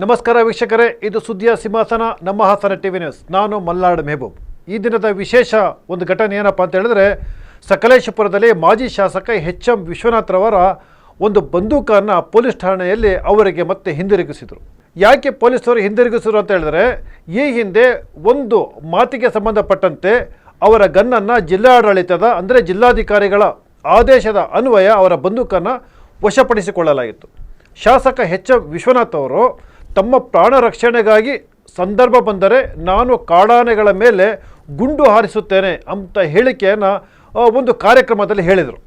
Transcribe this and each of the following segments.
ನಮಸ್ಕಾರ ವೀಕ್ಷಕರೇ, ಇದು ಸುದ್ದಿಯ ಸಿಂಹಾಸನ, ನಮ್ಮ ಹಾಸನ ಟಿವಿ ನ್ಯೂಸ್. ನಾನು ಮಲ್ಲಾಡ್ ಮೆಹಬೂಬ್. ಈ ದಿನದ ವಿಶೇಷ ಒಂದು ಘಟನೆ ಏನಪ್ಪ ಅಂತ ಹೇಳಿದ್ರೆ, ಸಕಲೇಶಪುರದಲ್ಲಿ ಮಾಜಿ ಶಾಸಕ ಎಚ್ ಎಂ ವಿಶ್ವನಾಥ್ರವರ ಒಂದು ಬಂದೂಕನ್ನು ಪೊಲೀಸ್ ಠಾಣೆಯಲ್ಲಿ ಅವರಿಗೆ ಮತ್ತೆ ಹಿಂದಿರುಗಿಸಿದರು. ಯಾಕೆ ಪೊಲೀಸರು ಹಿಂದಿರುಗಿಸಿದ್ರು ಅಂತ ಹೇಳಿದ್ರೆ, ಈ ಹಿಂದೆ ಒಂದು ಮಾತಿಗೆ ಸಂಬಂಧಪಟ್ಟಂತೆ ಅವರ ಗನ್ನನ್ನು ಜಿಲ್ಲಾಡಳಿತದ, ಅಂದರೆ ಜಿಲ್ಲಾಧಿಕಾರಿಗಳ ಆದೇಶದ ಅನ್ವಯ ಅವರ ಬಂದೂಕನ್ನು ವಶಪಡಿಸಿಕೊಳ್ಳಲಾಗಿತ್ತು. ಶಾಸಕ ಎಚ್ ಎಂ ವಿಶ್ವನಾಥ್ ಅವರು ತಮ್ಮ ಪ್ರಾಣ ರಕ್ಷಣೆಗಾಗಿ ಸಂದರ್ಭ ಬಂದರೆ ನಾನು ಕಾಡಾನೆಗಳ ಮೇಲೆ ಗುಂಡು ಹಾರಿಸುತ್ತೇನೆ ಅಂತ ಹೇಳಿಕೆಯನ್ನು ಒಂದು ಕಾರ್ಯಕ್ರಮದಲ್ಲಿ ಹೇಳಿದರು.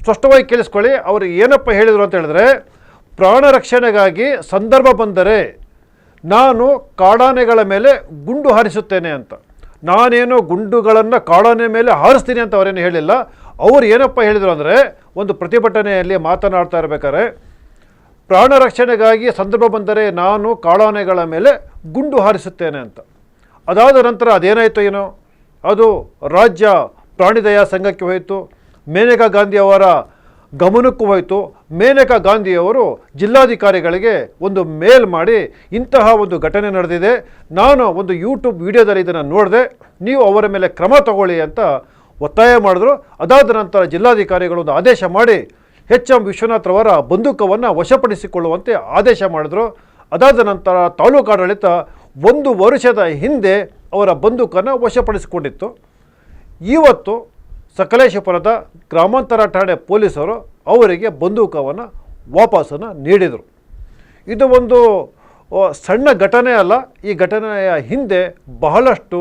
ಸ್ಪಷ್ಟವಾಗಿ ಕೇಳಿಸ್ಕೊಳ್ಳಿ, ಅವರು ಏನಪ್ಪ ಹೇಳಿದರು ಅಂತ ಹೇಳಿದ್ರೆ, ಪ್ರಾಣ ರಕ್ಷಣೆಗಾಗಿ ಸಂದರ್ಭ ಬಂದರೆ ನಾನು ಕಾಡಾನೆಗಳ ಮೇಲೆ ಗುಂಡು ಹಾರಿಸುತ್ತೇನೆ ಅಂತ. ನಾನೇನು ಗುಂಡುಗಳನ್ನು ಕಾಡಾನೆ ಮೇಲೆ ಹಾರಿಸ್ತೀನಿ ಅಂತ ಅವರೇನು ಹೇಳಿಲ್ಲ. ಅವರು ಏನಪ್ಪ ಹೇಳಿದರು ಅಂದರೆ, ಒಂದು ಪ್ರತಿಭಟನೆಯಲ್ಲಿ ಮಾತನಾಡ್ತಾ ಇರಬೇಕಾದ್ರೆ ಪ್ರಾಣ ರಕ್ಷಣೆಗಾಗಿ ಸಂದರ್ಭ ಬಂದರೆ ನಾನು ಕಾಳಾನೆಗಳ ಮೇಲೆ ಗುಂಡು ಹಾರಿಸುತ್ತೇನೆ ಅಂತ. ಅದಾದ ನಂತರ ಅದೇನಾಯಿತು ಏನೋ? ಅದು ರಾಜ್ಯ ಪ್ರಾಣಿದಯಾ ಸಂಘಕ್ಕೆ ಹೋಯಿತು. ಮೇನಕಾ ಗಾಂಧಿ ಅವರ ಗಮನಕ್ಕೂ ಹೋಯಿತು. ಮೇನಕಾ ಗಾಂಧಿಯವರು ಜಿಲ್ಲಾಧಿಕಾರಿಗಳಿಗೆ ಒಂದು ಮೇಲ್ ಮಾಡಿ, ಇಂತಹ ಒಂದು ಘಟನೆ ನಡೆದಿದೆ. ನಾನು ಒಂದು ಯೂಟ್ಯೂಬ್ ವಿಡಿಯೋದಲ್ಲಿ ಇದನ್ನು ನೋಡಿದೆ. ನೀವು ಅವರ ಮೇಲೆ ಕ್ರಮ ತಗೊಳ್ಳಿ ಅಂತ ಒತ್ತಾಯ ಮಾಡಿದ್ರು. ಅದಾದ ನಂತರ ಜಿಲ್ಲಾಧಿಕಾರಿಗಳು ಒಂದು ಆದೇಶ ಮಾಡಿ ಎಚ್ ಎಂ ವಿಶ್ವನಾಥ್ರವರ ಬಂದೂಕವನ್ನು ವಶಪಡಿಸಿಕೊಳ್ಳುವಂತೆ ಆದೇಶ ಮಾಡಿದರು. ಅದಾದ ನಂತರ ತಾಲೂಕು ಆಡಳಿತ ಒಂದು ವರ್ಷದ ಹಿಂದೆ ಅವರ ಬಂದೂಕನ್ನು ವಶಪಡಿಸಿಕೊಂಡಿತ್ತು. ಇವತ್ತು ಸಕಲೇಶಪುರದ ಗ್ರಾಮಾಂತರ ಠಾಣೆ ಪೊಲೀಸರು ಅವರಿಗೆ ಬಂದೂಕವನ್ನು ವಾಪಸ್ಸನ್ನು ನೀಡಿದರು. ಇದು ಒಂದು ಸಣ್ಣ ಘಟನೆ ಅಲ್ಲ, ಈ ಘಟನೆಯ ಹಿಂದೆ ಬಹಳಷ್ಟು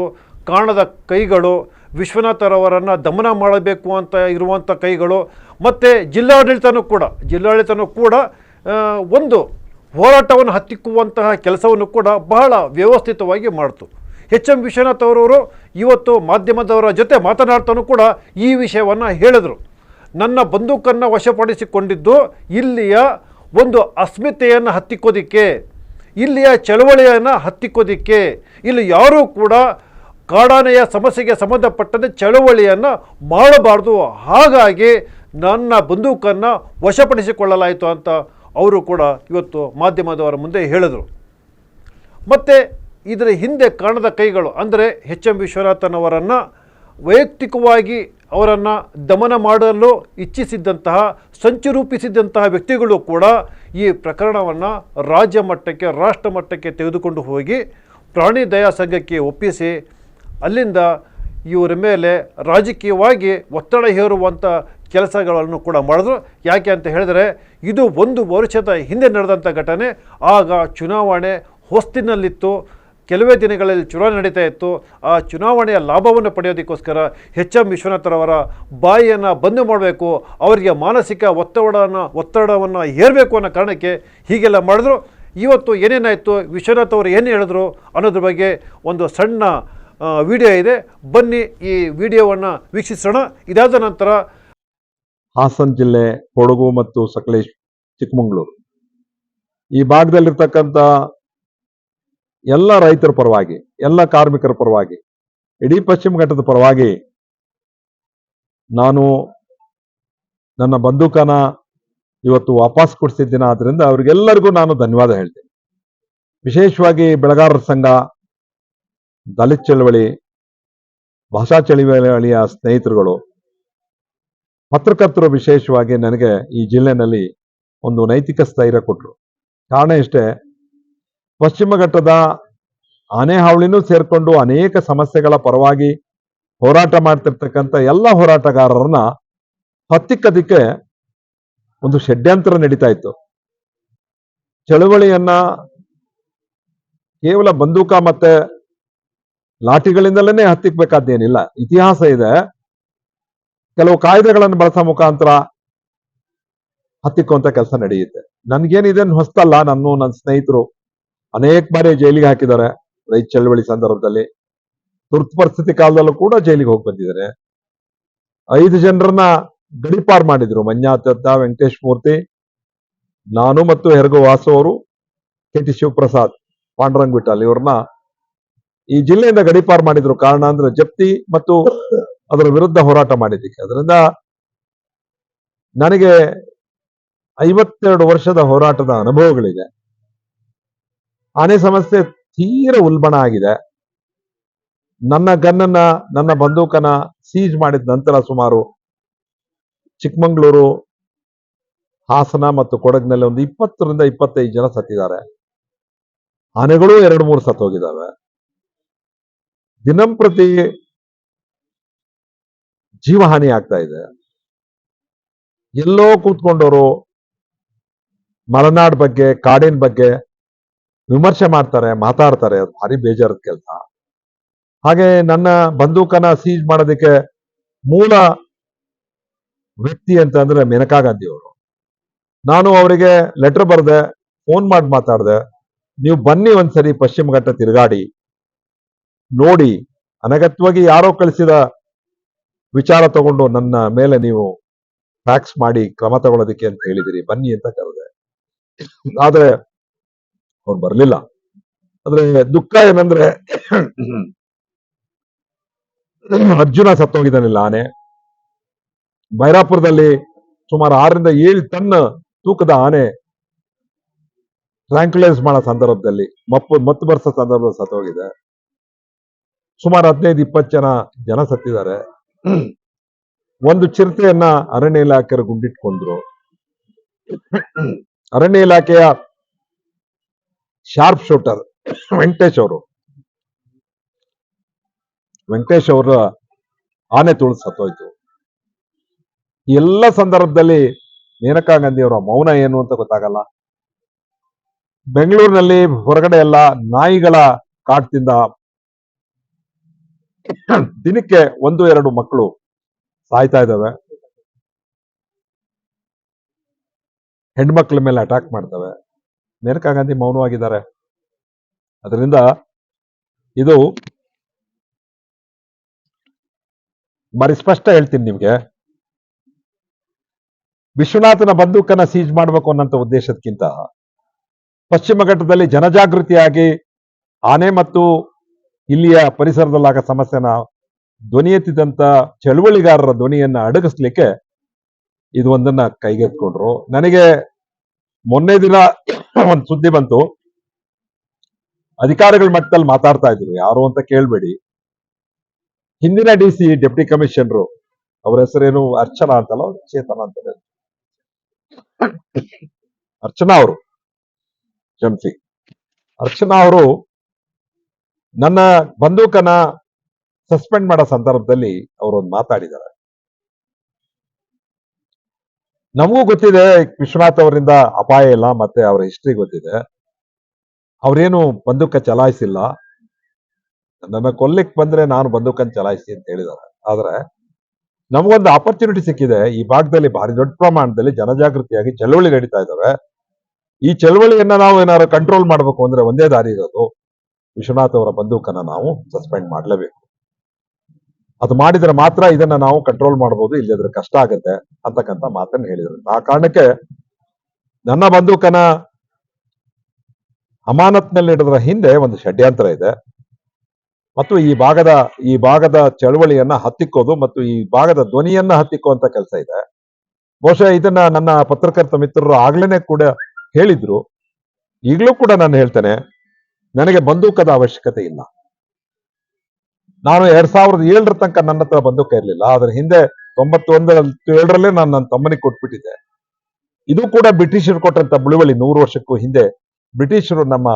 ಕಾಣದ ಕೈಗಳು ವಿಶ್ವನಾಥರವರನ್ನು ದಮನ ಮಾಡಬೇಕು ಅಂತ ಇರುವಂಥ ಕೈಗಳು ಮತ್ತು ಜಿಲ್ಲಾಡಳಿತನೂ ಕೂಡ ಜಿಲ್ಲಾಡಳಿತನೂ ಕೂಡ ಒಂದು ಹೋರಾಟವನ್ನು ಹತ್ತಿಕ್ಕುವಂತಹ ಕೆಲಸವನ್ನು ಕೂಡ ಬಹಳ ವ್ಯವಸ್ಥಿತವಾಗಿ ಮಾಡಿತು. ಎಚ್ ಎಂ ವಿಶ್ವನಾಥ್ ಅವರವರು ಇವತ್ತು ಮಾಧ್ಯಮದವರ ಜೊತೆ ಮಾತನಾಡ್ತಾನೂ ಕೂಡ ಈ ವಿಷಯವನ್ನು ಹೇಳಿದರು. ನನ್ನ ಬಂದೂಕನ್ನು ವಶಪಡಿಸಿಕೊಂಡಿದ್ದು ಇಲ್ಲಿಯ ಒಂದು ಅಸ್ಮಿತೆಯನ್ನು ಹತ್ತಿಕ್ಕೋದಿಕ್ಕೆ, ಇಲ್ಲಿಯ ಚಳವಳಿಯನ್ನು ಹತ್ತಿಕ್ಕೋದಿಕ್ಕೆ, ಇಲ್ಲಿ ಯಾರೂ ಕೂಡ ಕಾಡಾನೆಯ ಸಮಸ್ಯೆಗೆ ಸಂಬಂಧಪಟ್ಟಂತೆ ಚಳವಳಿಯನ್ನು ಮಾಡಬಾರ್ದು. ಹಾಗಾಗಿ ನನ್ನ ಬಂದೂಕನ್ನು ವಶಪಡಿಸಿಕೊಳ್ಳಲಾಯಿತು ಅಂತ ಅವರು ಕೂಡ ಇವತ್ತು ಮಾಧ್ಯಮದವರ ಮುಂದೆ ಹೇಳಿದರು. ಮತ್ತು ಇದರ ಹಿಂದೆ ಕಾಣದ ಕೈಗಳು ಅಂದರೆ ಎಚ್ ಎಂ ವಿಶ್ವನಾಥನವರನ್ನು ವೈಯಕ್ತಿಕವಾಗಿ ಅವರನ್ನು ದಮನ ಮಾಡಲು ಇಚ್ಛಿಸಿದ್ದಂತಹ, ಸಂಚು ರೂಪಿಸಿದ್ದಂತಹ ವ್ಯಕ್ತಿಗಳು ಕೂಡ ಈ ಪ್ರಕರಣವನ್ನು ರಾಜ್ಯ ಮಟ್ಟಕ್ಕೆ, ರಾಷ್ಟ್ರ ಮಟ್ಟಕ್ಕೆ ತೆಗೆದುಕೊಂಡು ಹೋಗಿ ಪ್ರಾಣಿ ದಯಾ ಸಂಘಕ್ಕೆ ಒಪ್ಪಿಸಿ, ಅಲ್ಲಿಂದ ಇವರ ಮೇಲೆ ರಾಜಕೀಯವಾಗಿ ಒತ್ತಡ ಹೇರುವಂಥ ಕೆಲಸಗಳನ್ನು ಕೂಡ ಮಾಡಿದ್ರು. ಯಾಕೆ ಅಂತ ಹೇಳಿದರೆ, ಇದು ಒಂದು ವರ್ಷದ ಹಿಂದೆ ನಡೆದಂಥ ಘಟನೆ. ಆಗ ಚುನಾವಣೆ ಹೊಸ್ತಿನಲ್ಲಿತ್ತು. ಕೆಲವೇ ದಿನಗಳಲ್ಲಿ ಚುನಾವಣೆ ನಡೀತಾ ಇತ್ತು. ಆ ಚುನಾವಣೆಯ ಲಾಭವನ್ನು ಪಡೆಯೋದಕ್ಕೋಸ್ಕರ ಎಚ್ ಎಂ ವಿಶ್ವನಾಥರವರ ಬಾಯಿಯನ್ನು ಬಂದ್ ಮಾಡಬೇಕು, ಅವರಿಗೆ ಮಾನಸಿಕ ಒತ್ತಡವನ್ನು ಒತ್ತಡವನ್ನು ಹೇರಬೇಕು ಅನ್ನೋ ಕಾರಣಕ್ಕೆ ಹೀಗೆಲ್ಲ ಮಾಡಿದ್ರು. ಇವತ್ತು ಏನೇನಾಯಿತು? ವಿಶ್ವನಾಥ್ ಅವರು ಏನು ಹೇಳಿದ್ರು ಅನ್ನೋದ್ರ ಬಗ್ಗೆ ಒಂದು ಸಣ್ಣ ವಿಡಿಯೋ ಇದೆ. ಬನ್ನಿ, ಈ ವಿಡಿಯೋವನ್ನು ವೀಕ್ಷಿಸೋಣ. ಇದಾದ ನಂತರ ಹಾಸನ ಜಿಲ್ಲೆ ಕೊಡಗು ಮತ್ತು ಸಕಲೇಶ್, ಚಿಕ್ಕಮಗಳೂರು. ಈ ಭಾಗದಲ್ಲಿರ್ತಕ್ಕಂಥ ಎಲ್ಲ ರೈತರ ಪರವಾಗಿ, ಎಲ್ಲ ಕಾರ್ಮಿಕರ ಪರವಾಗಿ, ಇಡೀ ಪಶ್ಚಿಮ ಘಟ್ಟದ ಪರವಾಗಿ ನಾನು ನನ್ನ ಬಂದೂಕನ ಇವತ್ತು ವಾಪಸ್ ಕೊಡಿಸಿದ್ದೀನಿ ಆದ್ದರಿಂದ ಅವರಿಗೆಲ್ಲರಿಗೂ ನಾನು ಧನ್ಯವಾದ ಹೇಳ್ತೇನೆ. ವಿಶೇಷವಾಗಿ ಬೆಳಗಾರರ ಸಂಘ ದಲಿತ ಚಳವಳಿ, ಭಾಷಾ ಚಳವಳಿಯ ಸ್ನೇಹಿತರುಗಳು, ಪತ್ರಕರ್ತರು ವಿಶೇಷವಾಗಿ ನನಗೆ ಈ ಜಿಲ್ಲೆನಲ್ಲಿ ಒಂದು ನೈತಿಕ ಸ್ಥೈರ್ಯ ಕೊಟ್ಟರು ಕಾರಣ ಇಷ್ಟೇ, ಪಶ್ಚಿಮ ಘಟ್ಟದ ಆನೆ ಹಾವಳಿನೂ ಸೇರ್ಕೊಂಡು ಅನೇಕ ಸಮಸ್ಯೆಗಳ ಪರವಾಗಿ ಹೋರಾಟ ಮಾಡ್ತಿರ್ತಕ್ಕಂಥ ಎಲ್ಲ ಹೋರಾಟಗಾರರನ್ನ ಹತ್ತಿಕ್ಕದಿಕ್ಕೆ ಒಂದು ಷಡ್ಯಂತರ ನಡೀತಾ ಇತ್ತು. ಚಳವಳಿಯನ್ನ ಕೇವಲ ಬಂದೂಕ ಮತ್ತೆ ಲಾಠಿಗಳಿಂದಲೇ ಹತ್ತಿಕ್ಬೇಕಾದ್ದೇನಿಲ್ಲ. ಇತಿಹಾಸ ಇದೆ. ಕೆಲವು ಕಾಯ್ದೆಗಳನ್ನು ಬಳಸೋ ಮುಖಾಂತರ ಹತ್ತಿಕ್ಕುವಂತ ಕೆಲಸ ನಡೆಯುತ್ತೆ. ನನ್ಗೇನಿದೇನು ಹೊಸ್ತಲ್ಲ ನಾನು ನನ್ನ ಸ್ನೇಹಿತರು ಅನೇಕ ಬಾರಿ ಜೈಲಿಗೆ ಹಾಕಿದ್ದಾರೆ. ರೈತ ಚಳವಳಿ ಸಂದರ್ಭದಲ್ಲಿ. ತುರ್ತು ಪರಿಸ್ಥಿತಿ ಕಾಲದಲ್ಲೂ ಕೂಡ ಜೈಲಿಗೆ ಹೋಗಿ ಬಂದಿದ್ದಾರೆ. ಐದು ಜನರನ್ನ ಗಡಿಪಾರ್ ಮಾಡಿದ್ರು. ಮಂಜಾತತ್ತ ವೆಂಕಟೇಶ್ ಮೂರ್ತಿ, ನಾನು ಮತ್ತು ಹೆರಗು ವಾಸು ಅವರು, ಕೆ ಟಿ ಶಿವಪ್ರಸಾದ್, ಪಾಂಡುರಂಗ್ ವಿಠಲ್, ಇವ್ರನ್ನ ಈ ಜಿಲ್ಲೆಯಿಂದ ಗಡಿಪಾರು ಮಾಡಿದ್ರು ಕಾರಣ ಅಂದ್ರೆ ಜಪ್ತಿ ಮತ್ತು ಅದರ ವಿರುದ್ಧ ಹೋರಾಟ ಮಾಡಿದ್ದಕ್ಕೆ. ಅದರಿಂದ ನನಗೆ ಐವತ್ತೆರಡು ವರ್ಷದ ಹೋರಾಟದ ಅನುಭವಗಳಿದೆ. ಆನೆ ಸಮಸ್ಯೆ ತೀರ ಉಲ್ಬಣ ಆಗಿದೆ. ನನ್ನ ಗನ್ನನ್ನ, ನನ್ನ ಬಂದೂಕನ ಸೀಜ್ ಮಾಡಿದ ನಂತರ ಸುಮಾರು ಚಿಕ್ಕಮಂಗ್ಳೂರು, ಹಾಸನ ಮತ್ತು ಕೊಡಗಿನಲ್ಲಿ ಒಂದು ಇಪ್ಪತ್ತರಿಂದ ಇಪ್ಪತ್ತೈದು ಜನ ಸತ್ತಿದ್ದಾರೆ. ಆನೆಗಳು ಎರಡು ಮೂರು ಸತ್ತೋಗಿದ್ದಾವೆ. ದಿನಂಪ್ರತಿ ಜೀವಹಾನಿ ಆಗ್ತಾ ಇದೆ. ಎಲ್ಲೋ ಕೂತ್ಕೊಂಡವರು ಮಲೆನಾಡ್ ಬಗ್ಗೆ, ಕಾಡಿನ ಬಗ್ಗೆ ವಿಮರ್ಶೆ ಮಾಡ್ತಾರೆ, ಮಾತಾಡ್ತಾರೆ. ಅದು ಭಾರಿ ಬೇಜಾರದ ಕೆಲಸ. ಹಾಗೆ ನನ್ನ ಬಂದೂಕನ ಸೀಜ್ ಮಾಡೋದಕ್ಕೆ ಮೂಲ ವ್ಯಕ್ತಿ ಅಂತ ಅಂದ್ರೆ ಮೇನಕಾ ಗಾಂಧಿ ಅವರು. ನಾನು ಅವರಿಗೆ ಲೆಟರ್ ಬರೆದೆ ಫೋನ್ ಮಾಡಿ ಮಾತಾಡಿದೆ, ನೀವು ಬನ್ನಿ ಒಂದ್ಸರಿ ಪಶ್ಚಿಮ ಘಟ್ಟ ತಿರುಗಾಡಿ. ನೋಡಿ ಅನಗತ್ಯವಾಗಿ ಯಾರೋ ಕಳಿಸಿದ ವಿಚಾರ ತಗೊಂಡು ನನ್ನ ಮೇಲೆ ನೀವು ಟ್ಯಾಕ್ಸ್ ಮಾಡಿ ಕ್ರಮ ತಗೊಳ್ಳೋದಕ್ಕೆ ಅಂತ ಹೇಳಿದಿರಿ. ಬನ್ನಿ ಅಂತ ಕರೆದೆ. ಆದ್ರೆ ಅವ್ರು ಬರ್ಲಿಲ್ಲ. ಆದ್ರೆ ದುಃಖ ಏನಂದ್ರೆ ಅರ್ಜುನ ಸತ್ತೋಗಿದ್ದಾನಿಲ್ಲ ಆನೆ ಬೈರಾಪುರದಲ್ಲಿ ಸುಮಾರು ಆರರಿಂದ ಏಳು ಟನ್ ತೂಕದ ಆನೆ ಟ್ರಾಂಕ್ಯುಲೈಸ್ ಮಾಡೋ ಸಂದರ್ಭದಲ್ಲಿ, ಮಪ್ಪು ಮತ್ತು ಬರ್ಸೋ ಸಂದರ್ಭದಲ್ಲಿ ಸತ್ತೋಗಿದೆ. ಸುಮಾರು ಹದಿನೈದು, ಇಪ್ಪತ್ತು ಜನ ಜನ ಸತ್ತಿದ್ದಾರೆ. ಒಂದು ಚಿರತೆಯನ್ನ ಅರಣ್ಯ ಇಲಾಖೆಯರು ಗುಂಡಿಟ್ಕೊಂಡ್ರು. ಅರಣ್ಯ ಇಲಾಖೆಯ ಶಾರ್ಪ್ ಶೂಟರ್ ವೆಂಕಟೇಶ್ ಅವರು. ವೆಂಕಟೇಶ್ ಅವರ ಆನೆ ತುಳಿದು ಸತ್ತೋಯ್ತು. ಎಲ್ಲ ಸಂದರ್ಭದಲ್ಲಿ ಮೇನಕಾ ಗಾಂಧಿ ಅವರ ಮೌನ ಏನು ಅಂತ ಗೊತ್ತಾಗಲ್ಲ. ಬೆಂಗಳೂರಿನಲ್ಲಿ ಹೊರಗಡೆ ಎಲ್ಲ ನಾಯಿಗಳ ಕಾಟದಿಂದ ದಿನಕ್ಕೆ ಒಂದು, ಎರಡು ಮಕ್ಕಳು ಸಾಯ್ತಾ ಇದ್ದಾವೆ. ಹೆಣ್ಮಕ್ಳ ಮೇಲೆ ಅಟ್ಯಾಕ್ ಮಾಡ್ತವೆ. ಮೇನಕಾ ಗಾಂಧಿ ಮೌನವಾಗಿದ್ದಾರೆ. ಅದರಿಂದ ಇದು ಬಾರಿ ಸ್ಪಷ್ಟ ಹೇಳ್ತೀನಿ ನಿಮ್ಗೆ. ವಿಶ್ವನಾಥನ ಬಂದೂಕನ್ನ ಸೀಜ್ ಮಾಡಬೇಕು ಅನ್ನೋಂಥ ಉದ್ದೇಶಕ್ಕಿಂತ ಪಶ್ಚಿಮ ಘಟ್ಟದಲ್ಲಿ ಜನಜಾಗೃತಿಯಾಗಿ ಆನೆ ಮತ್ತು ಇಲ್ಲಿಯ ಪರಿಸರದಲ್ಲಾಗ ಸಮಸ್ಯೆನ ಧ್ವನಿ ಎತ್ತಿದಂತ ಚಳುವಳಿಗಾರರ ಧ್ವನಿಯನ್ನ ಅಡಗಿಸ್ಲಿಕ್ಕೆ ಇದು ಒಂದನ್ನ ಕೈಗೆತ್ಕೊಂಡ್ರು ನನಗೆ ಮೊನ್ನೆ ದಿನ ಒಂದು ಸುದ್ದಿ ಬಂತು. ಅಧಿಕಾರಿಗಳ ಮಟ್ಟದಲ್ಲಿ ಮಾತಾಡ್ತಾ ಇದ್ರು. ಯಾರು ಅಂತ ಕೇಳ್ಬೇಡಿ. ಹಿಂದಿನ ಡಿ ಸಿ ಡೆಪ್ಟಿ ಕಮಿಷನರು ಅವ್ರ ಹೆಸರೇನು ಅರ್ಚನಾ ಅಂತಲ್ಲ ಚೇತನ ಅಂತ ಅರ್ಚನಾ ಅವರು. ಕ್ಷಮಿಸಿ ಅರ್ಚನಾ ಅವರು ನನ್ನ ಬಂದೂಕನ ಸಸ್ಪೆಂಡ್ ಮಾಡೋ ಸಂದರ್ಭದಲ್ಲಿ ಅವರೊಂದು ಮಾತಾಡಿದ್ದಾರೆ. ನಮಗೂ ಗೊತ್ತಿದೆ, ವಿಶ್ವನಾಥ್ ಅವರಿಂದ ಅಪಾಯ ಇಲ್ಲ, ಮತ್ತೆ ಅವರ ಹಿಸ್ಟ್ರಿ ಗೊತ್ತಿದೆ. ಅವರೇನು ಬಂದೂಕ ಚಲಾಯಿಸಿಲ್ಲ. ನನ್ನ ಕೊಲ್ಲಿಕ್ ಬಂದ್ರೆ ನಾನು ಬಂದೂಕನ್ನು ಚಲಾಯಿಸಿ ಅಂತ ಹೇಳಿದ್ದಾರೆ. ಆದ್ರೆ, ನಮಗೊಂದು ಆಪರ್ಚುನಿಟಿ ಸಿಕ್ಕಿದೆ. ಈ ಭಾಗದಲ್ಲಿ ಭಾರಿ ದೊಡ್ಡ ಪ್ರಮಾಣದಲ್ಲಿ ಜನಜಾಗೃತಿಯಾಗಿ ಚಳವಳಿ ನಡೀತಾ ಇದ್ದಾವೆ ಈ ಚಳವಳಿಯನ್ನ ನಾವು ಏನಾದ್ರು ಕಂಟ್ರೋಲ್ ಮಾಡಬೇಕು ಅಂದ್ರೆ ಒಂದೇ ದಾರಿ ಇರೋದು. ವಿಶ್ವನಾಥ್ ಅವರ ಬಂದೂಕನ್ನ ನಾವು ಸಸ್ಪೆಂಡ್ ಮಾಡಲೇಬೇಕು. ಅದು ಮಾಡಿದ್ರೆ ಮಾತ್ರ ಇದನ್ನ ನಾವು ಕಂಟ್ರೋಲ್ ಮಾಡಬಹುದು ಇಲ್ಲದ್ರೆ ಕಷ್ಟ ಆಗುತ್ತೆ ಅಂತಕ್ಕಂಥ ಮಾತನ್ನ ಹೇಳಿದ್ರು. ಆ ಕಾರಣಕ್ಕೆ ನನ್ನ ಬಂದೂಕನ ಅಮಾನತ್ನಲ್ಲಿ ಇಡೋದ್ರ ಹಿಂದೆ ಒಂದು ಷಡ್ಯಂತ್ರ ಇದೆ. ಮತ್ತು ಈ ಭಾಗದ ಈ ಭಾಗದ ಚಳವಳಿಯನ್ನ ಹತ್ತಿಕ್ಕೋದು ಮತ್ತು ಈ ಭಾಗದ ಧ್ವನಿಯನ್ನ ಹತ್ತಿಕ್ಕುವಂತ ಕೆಲಸ ಇದೆ. ಬಹುಶಃ ಇದನ್ನ ನನ್ನ ಪತ್ರಕರ್ತ ಮಿತ್ರರು ಆಗ್ಲೇನೆ ಕೂಡ ಹೇಳಿದ್ರು. ಈಗಲೂ ಕೂಡ ನಾನು ಹೇಳ್ತೇನೆ ನನಗೆ ಬಂದೂಕದ ಅವಶ್ಯಕತೆ ಇಲ್ಲ. ನಾನು ಎರಡ್ ಸಾವಿರದ ಏಳರ ತನಕ ನನ್ನ ಹತ್ರ ಬಂದೂಕ ಇರಲಿಲ್ಲ. ಅದ್ರ ಹಿಂದೆ ತೊಂಬತ್ತೊಂದರಲ್ಲಿ ಏಳರಲ್ಲೇ ನಾನು ನನ್ನ ತಮ್ಮನಿಗೆ ಕೊಟ್ಬಿಟ್ಟಿದ್ದೆ. ಇದು ಕೂಡ ಬ್ರಿಟಿಷರು ಕೊಟ್ಟಂತ ಬುಳುವಳಿ ನೂರು ವರ್ಷಕ್ಕೂ ಹಿಂದೆ ಬ್ರಿಟಿಷರು ನಮ್ಮ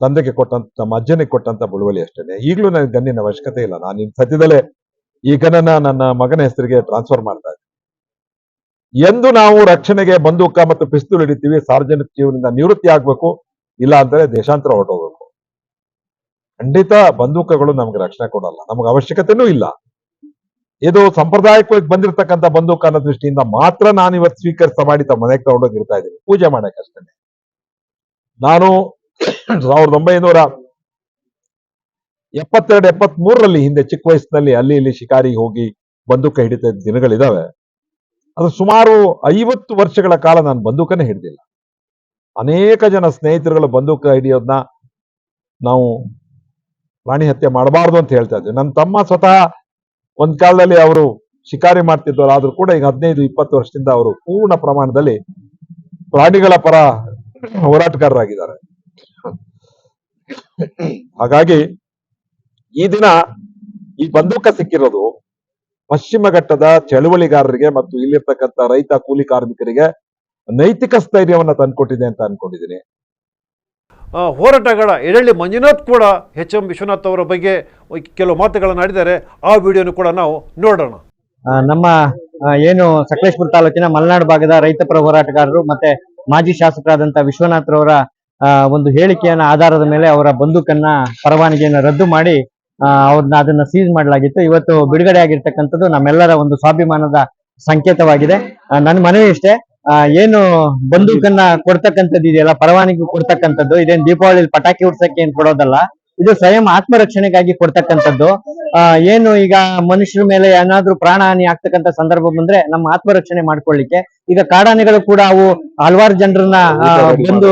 ತಂದೆಗೆ ಕೊಟ್ಟಂತ, ನಮ್ಮ ಅಜ್ಜನಿಗೆ ಕೊಟ್ಟಂತ ಬುಳುವಳಿ ಅಷ್ಟೇನೆ. ಈಗಲೂ ನನಗೆ ಗನ್ನಿನ ಅವಶ್ಯಕತೆ ಇಲ್ಲ. ನಾನು ಇನ್ ಸದ್ಯದಲ್ಲೇ ಈ ಗನ್ನ ನನ್ನ ಮಗನ ಹೆಸರಿಗೆ ಟ್ರಾನ್ಸ್ಫರ್ ಮಾಡ್ತಾ ಇದ್ದೆ. ಎಂದು ನಾವು ರಕ್ಷಣೆಗೆ ಬಂದೂಕ ಮತ್ತು ಪಿಸ್ತೂಲ್ ಹಿಡಿತೀವಿ, ಸಾರ್ವಜನಿಕ ಜೀವನದಿಂದ ನಿವೃತ್ತಿ ಆಗ್ಬೇಕು, ಇಲ್ಲ ಅಂದ್ರೆ ದೇಶಾಂತರ ಹೊರಟೋಗ್ಬೇಕು. ಖಂಡಿತ ಬಂದೂಕಗಳು ನಮ್ಗೆ ರಕ್ಷಣೆ ಕೊಡಲ್ಲ. ನಮಗೆ ಅವಶ್ಯಕತೆನೂ ಇಲ್ಲ. ಇದು ಸಂಪ್ರದಾಯಕವಾಗಿ ಬಂದಿರತಕ್ಕಂಥ ಬಂದೂಕ ಅನ್ನೋ ದೃಷ್ಟಿಯಿಂದ ಮಾತ್ರ ನಾನು ಇವತ್ತು ಸ್ವೀಕರಿಸ ಮಾಡಿ ತಮ್ಮ ಮನೆಗೆ ತಗೊಂಡೋಗಿ ಇರ್ತಾ ಇದ್ದೀನಿ. ಪೂಜೆ ಮಾಡಕ್ಕೆ ಅಷ್ಟೇ ನಾನು ಸಾವಿರದ ಒಂಬೈನೂರ ಎಪ್ಪತ್ತೆರಡು ಎಪ್ಪತ್ತ್ ಮೂರರಲ್ಲಿ ಹಿಂದೆ ಚಿಕ್ಕ ವಯಸ್ಸಿನಲ್ಲಿ ಅಲ್ಲಿ ಇಲ್ಲಿ ಶಿಕಾರಿಗೆ ಹೋಗಿ ಬಂದೂಕ ಹಿಡಿತ ದಿನಗಳಿದಾವೆ. ಅದು ಸುಮಾರು ಐವತ್ತು ವರ್ಷಗಳ ಕಾಲ ನಾನು ಬಂದೂಕನೇ ಹಿಡಿದಿಲ್ಲ. ಅನೇಕ ಜನ ಸ್ನೇಹಿತರುಗಳು ಬಂದೂಕ ಹಿಡಿಯೋದನ್ನ ನಾವು ಪ್ರಾಣಿ ಹತ್ಯೆ ಮಾಡಬಾರ್ದು ಅಂತ ಹೇಳ್ತಾ ಇದ್ವಿ ನನ್ನ ತಮ್ಮ ಸ್ವತಃ ಒಂದ್ ಕಾಲದಲ್ಲಿ ಅವರು ಶಿಕಾರಿ ಮಾಡ್ತಿದ್ದವರು, ಆದ್ರೂ ಕೂಡ ಈಗ ಹದಿನೈದು, ಇಪ್ಪತ್ತು ವರ್ಷದಿಂದ ಅವರು ಪೂರ್ಣ ಪ್ರಮಾಣದಲ್ಲಿ ಪ್ರಾಣಿಗಳ ಪರ ಹೋರಾಟಗಾರರಾಗಿದ್ದಾರೆ. ಹಾಗಾಗಿ ಈ ದಿನ ಈ ಬಂದೂಕ ಸಿಕ್ಕಿರೋದು ಪಶ್ಚಿಮ ಘಟ್ಟದ ಚಳುವಳಿಗಾರರಿಗೆ ಮತ್ತು ಇಲ್ಲಿರ್ತಕ್ಕಂಥ ರೈತ ಕೂಲಿ ಕಾರ್ಮಿಕರಿಗೆ ನೈತಿಕ ಸ್ಥೈರ್ಯವನ್ನ ತಂದ್ಕೊಟ್ಟಿದೆ ಅಂತ ಅನ್ಕೊಂಡಿದ್ದೀನಿ. ಆ, ಹೋರಾಟಗಾರ ಎಡಳ್ಳಿ ಮಂಜುನಾಥ್ ಕೂಡ ಎಚ್ ಎಂ ವಿಶ್ವನಾಥ್ ಅವರ ಬಗ್ಗೆ ಕೆಲವು ಮಾತುಗಳನ್ನು ಆಡಿದ್ದಾರೆ. ಆ ವಿಡಿಯೋನು ಕೂಡ ನಾವು ನೋಡೋಣ. ನಮ್ಮ ಏನು ಸಕಲೇಶ್ಪುರ ತಾಲೂಕಿನ ಮಲೆನಾಡು ಭಾಗದ ರೈತಪರ ಹೋರಾಟಗಾರರು ಮತ್ತೆ ಮಾಜಿ ಶಾಸಕರಾದಂತ ವಿಶ್ವನಾಥ್ರವರ ಒಂದು ಹೇಳಿಕೆಯನ್ನ ಆಧಾರದ ಮೇಲೆ ಅವರ ಬಂದೂಕನ್ನ ಪರವಾನಗಿಯನ್ನು ರದ್ದು ಮಾಡಿ ಅವ್ರನ್ನ ಅದನ್ನ ಸೀಸ್ ಮಾಡಲಾಗಿತ್ತು. ಇವತ್ತು ಬಿಡುಗಡೆ ಆಗಿರ್ತಕ್ಕಂಥದ್ದು ನಮ್ಮೆಲ್ಲರ ಒಂದು ಸ್ವಾಭಿಮಾನದ ಸಂಕೇತವಾಗಿದೆ. ನನ್ನ ಮನವಿ ಇಷ್ಟೇ. ಏನು ಬಂದೂಕನ್ನ ಕೊಡ್ತಕ್ಕಂಥದ್ದು ಇದೆಯಲ್ಲ, ಪರವಾನಗಿ ಕೊಡ್ತಕ್ಕಂಥದ್ದು, ಇದೇನ್ ದೀಪಾವಳಿ ಪಟಾಕಿ ಉಡ್ಸಕ್ಕೆ ಏನ್ ಕೊಡೋದಲ್ಲ, ಇದು ಸ್ವಯಂ ಆತ್ಮರಕ್ಷಣೆಗಾಗಿ ಕೊಡ್ತಕ್ಕಂಥದ್ದು. ಏನು ಈಗ ಮನುಷ್ಯರ ಮೇಲೆ ಏನಾದ್ರೂ ಪ್ರಾಣ ಹಾನಿ ಆಗ್ತಕ್ಕಂಥ ಸಂದರ್ಭ ಬಂದ್ರೆ ನಮ್ಮ ಆತ್ಮರಕ್ಷಣೆ ಮಾಡ್ಕೊಳ್ಳಿಕ್ಕೆ. ಈಗ ಕಾಡಾನೆಗಳು ಕೂಡ ಅವು ಹಲವಾರು ಜನರನ್ನ ಬಂದು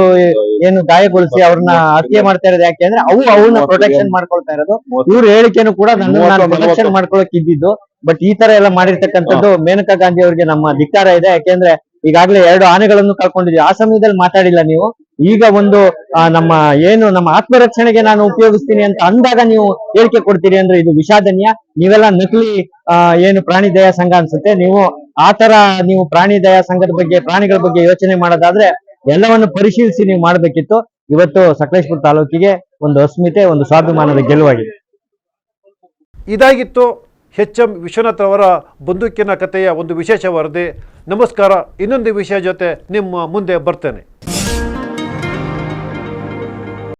ಏನು ಗಾಯಗೊಳಿಸಿ ಅವ್ರನ್ನ ಹತ್ಯೆ ಮಾಡ್ತಾ ಇರೋದು ಯಾಕೆ ಅಂದ್ರೆ ಅವು ಅವನ್ನ ಪ್ರೊಟೆಕ್ಷನ್ ಮಾಡ್ಕೊಳ್ತಾ ಇರೋದು. ಇವ್ರ ಹೇಳಿಕೆನು ಕೂಡ ನನ್ನ ಪ್ರೊಟೆಕ್ಷನ್. ಮಾಡ್ಕೊಳಕ್ ಇದ್ದಿದ್ದು. ಬಟ್ ಈ ತರ ಎಲ್ಲ ಮಾಡಿರ್ತಕ್ಕಂಥದ್ದು ಮೇನಕಾ ಗಾಂಧಿ ಅವರಿಗೆ ನಮ್ಮ ಧಿಕ್ಕಾರ ಇದೆ. ಯಾಕೆಂದ್ರೆ ಈಗಾಗಲೇ ಎರಡು ಆನೆಗಳನ್ನು ಕಳ್ಕೊಂಡಿದ್ವಿ ಆ ಸಮಯದಲ್ಲಿ ಮಾತಾಡಿಲ್ಲ ನೀವು. ಈಗ ಒಂದು ನಮ್ಮ ಏನು, ನಮ್ಮ ಆತ್ಮರಕ್ಷಣೆಗೆ ನಾನು ಉಪಯೋಗಿಸ್ತೀನಿ ಅಂತ ಅಂದಾಗ ನೀವು ಹೇಳಿಕೆ ಕೊಡ್ತೀರಿ ಅಂದ್ರೆ ಇದು ವಿಷಾದನೀಯ. ನೀವೆಲ್ಲ ನಕಲಿ ಏನು ಪ್ರಾಣಿ ದಯಾ ಸಂಘ ಅನ್ಸುತ್ತೆ. ನೀವು ಆತರ ತರ ನೀವು ಪ್ರಾಣಿ ದಯಾ ಸಂಘದ ಬಗ್ಗೆ, ಪ್ರಾಣಿಗಳ ಬಗ್ಗೆ ಯೋಚನೆ ಮಾಡೋದಾದ್ರೆ ಎಲ್ಲವನ್ನು ಪರಿಶೀಲಿಸಿ ನೀವು ಮಾಡಬೇಕಿತ್ತು. ಇವತ್ತು ಸಕಲೇಶ್ಪುರ ತಾಲೂಕಿಗೆ ಒಂದು ಅಸ್ಮಿತೆ, ಒಂದು ಸ್ವಾಭಿಮಾನದ ಗೆಲುವಾಗಿದೆ. ಇದಾಗಿತ್ತು ಎಚ್ ಎಂ ವಿಶ್ವನಾಥ್ ಅವರ ಬಂದೂಕಿನ ಕಥೆಯ ಒಂದು ವಿಶೇಷ ವರದಿ. ನಮಸ್ಕಾರ, ಇನ್ನೊಂದು ವಿಷಯ ಜೊತೆ ನಿಮ್ಮ ಮುಂದೆ ಬರ್ತೇನೆ.